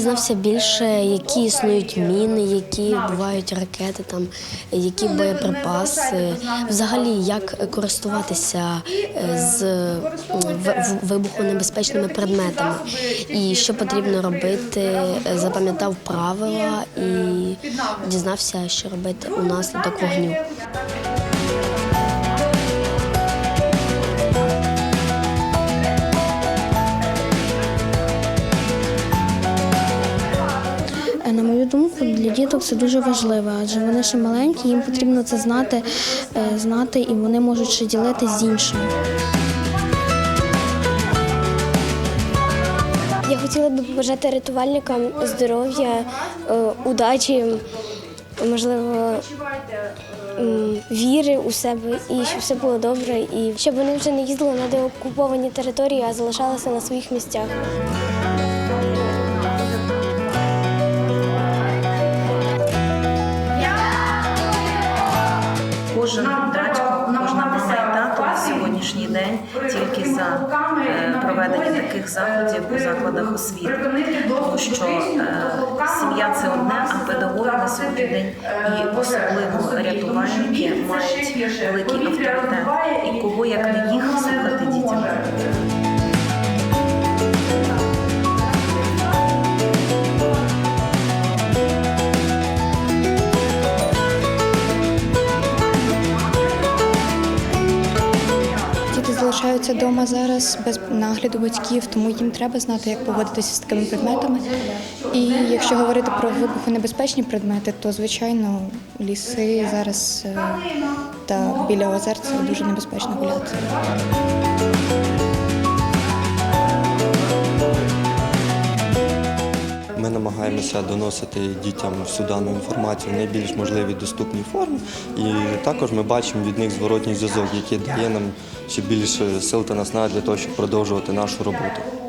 дізнався більше, які існують міни, які бувають ракети, там які боєприпаси, взагалі як користуватися е, з вибухонебезпечними предметами, і що потрібно робити. Запам'ятав правила і дізнався, що робити у наслідок вогню. На мою думку, для діток це дуже важливо, адже вони ще маленькі, їм потрібно це знати, е, знати, і вони можуть ще ділитися з іншими. Я хотіла би побажати рятувальникам здоров'я, е, удачі, можливо, віри у себе і щоб все було добре, і щоб вони вже не їздили на деокуповані території, а залишалися на своїх місцях. Кожен батько, кожна мама і тато на сьогоднішній день тільки за е, проведення таких заходів у закладах освіти, тому що е, сім'я це одне, а педагоги на сьогодні день і особливо рятувальники мають великий авторитет. І кого як не залишаються вдома зараз без нагляду батьків, тому їм треба знати, як поводитися з такими предметами. І якщо говорити про вибухонебезпечні предмети, то звичайно ліси зараз е, та біля озер це дуже небезпечно гуляти. Ми намагаємося доносити дітям всю дану інформацію в найбільш можливій доступній формі. І також ми бачимо від них зворотній зв'язок, який дає нам ще більше сил та наснаги для того, щоб продовжувати нашу роботу.